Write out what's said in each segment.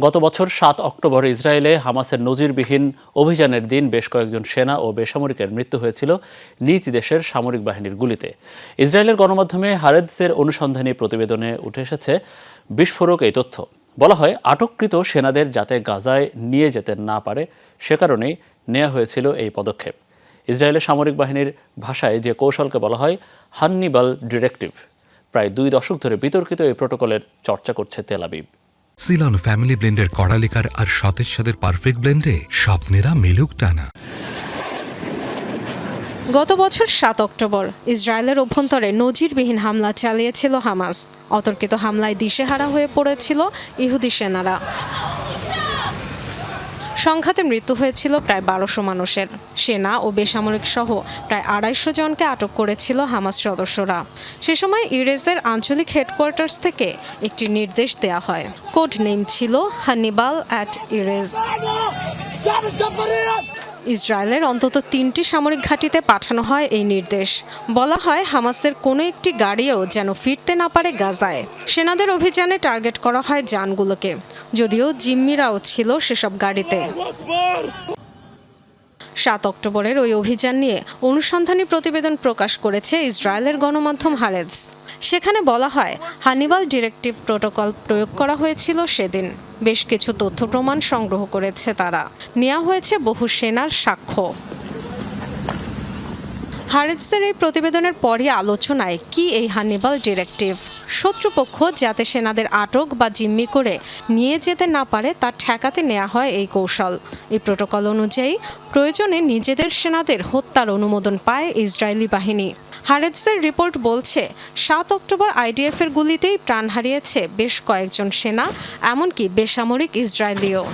গত বছর সাত অক্টোবর ইসরায়েলে হামাসের নজিরবিহীন অভিযানের দিন বেশ কয়েকজন সেনা ও বেসামরিকের মৃত্যু হয়েছিল নিজ দেশের সামরিক বাহিনীর গুলিতে। ইসরায়েলের গণমাধ্যমে হারেদসের অনুসন্ধানী প্রতিবেদনে উঠে এসেছে বিস্ফোরক এই তথ্য। বলা হয়, আটককৃত সেনাদের যাতে গাজায় নিয়ে যেতে না পারে, সে কারণেই নেওয়া হয়েছিল এই পদক্ষেপ। ইসরায়েলের সামরিক বাহিনীর ভাষায় যে কৌশলকে বলা হয়, হান্নিবাল ডিরেক্টিভ। প্রায় দুই দশক ধরে বিতর্কিত এই প্রোটোকলের চর্চা করছে তেল আবিব। সিলন ফ্যামিলি ব্লেন্ডের কড়ালিকার আর সতেজ সাদের পারফেক্ট ব্লেন্ডে স্বপ্নেরা মিলুক টানা। গত বছর সাত অক্টোবর, ইসরায়েলের অভ্যন্তরে নজিরবিহীন হামলা চালিয়েছিল হামাস। অতর্কিত হামলায় দিশেহারা হয়ে পড়েছিল ইহুদি সেনারা। সংঘাতে মৃত্যু হয়েছিল প্রায় বারোশো মানুষের সেনা ও বেসামরিক সহ প্রায় আড়াইশো জনকে আটক করেছিল হামাস সদস্যরা সে সময় ইরেজের আঞ্চলিক হেডকোয়ার্টার্স থেকে একটি নির্দেশ দেয়া হয় কোড নেম ছিল হানিবাল অ্যাট ইরেজ ইসরায়েলের অন্তত তিনটি সামরিক ঘাঁটিতে পাঠানো হয় এই নির্দেশ। বলা হয়, হামাসের কোনো একটি গাড়িও যেন ফিরতে না পারে গাজায়। সেনাদের অভিযানে টার্গেট করা হয় যানগুলোকে। যদিও জিম্মিরাও ছিল সেসব গাড়িতে। সাত অক্টোবরের ওই অভিযান নিয়ে অনুসন্ধানী প্রতিবেদন প্রকাশ করেছে ইসরায়েলের গণমাধ্যম হারেজ সেখানে বলা হয়, হানিবাল ডিরেক্টিভ প্রোটোকল প্রয়োগ করা হয়েছিল সেদিন। বেশ কিছু তথ্য প্রমাণ সংগ্রহ করেছে তারা। নেওয়া হয়েছে বহু সেনার সাক্ষ্য। হারেজদের এই প্রতিবেদনের পরই আলোচনায় কি এই হানিবাল ডিরেক্টিভ শত্রুপক্ষ যাতে সেনাদের আটক বা জিম্মি করে নিয়ে যেতে না পারে, তা ঠেকাতে নেওয়া হয় এই কৌশল। এই প্রোটোকল অনুযায়ী প্রয়োজনে নিজেদের সেনাদের হত্যার অনুমোদন পায় ইসরায়েলি বাহিনী। হারেজের রিপোর্ট বলছে, সাত অক্টোবর আইডিএফ এর গুলিতেই প্রাণ হারিয়েছে বেশ কয়েকজন সেনা, এমনকি বেসামরিক ইসরায়েলিও।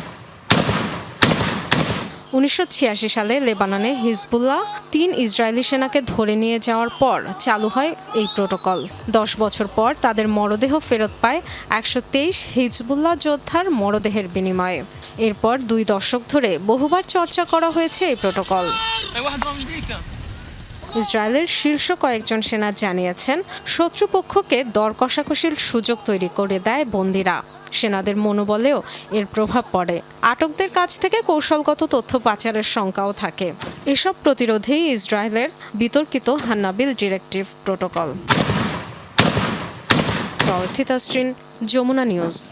উনিশশো ছিয়াশি সালে লেবাননে হিজবুল্লাহ তিন ইসরায়েলি সেনাকে ধরে নিয়ে যাওয়ার পর চালু হয় এই প্রোটোকল দশ বছর পর তাদের মরদেহ ফেরত পায় একশো তেইশ হিজবুল্লাহ যোদ্ধার মরদেহের বিনিময়ে এরপর দুই দশক ধরে বহুবার চর্চা করা হয়েছে এই প্রোটোকল ইসরায়েলের শীর্ষ কয়েকজন সেনা জানিয়েছেন, শত্রুপক্ষকে দর কষাকষির সুযোগ তৈরি করে দেয় বন্দিরা। সেনাদের মনোবলেও এর প্রভাব পড়ে। আটকদের কাছ থেকে কৌশলগত তথ্য পাচারের শঙ্কাও থাকে। এসব প্রতিরোধেই ইসরায়েলের বিতর্কিত Hannibal directive protocol. Jamuna news.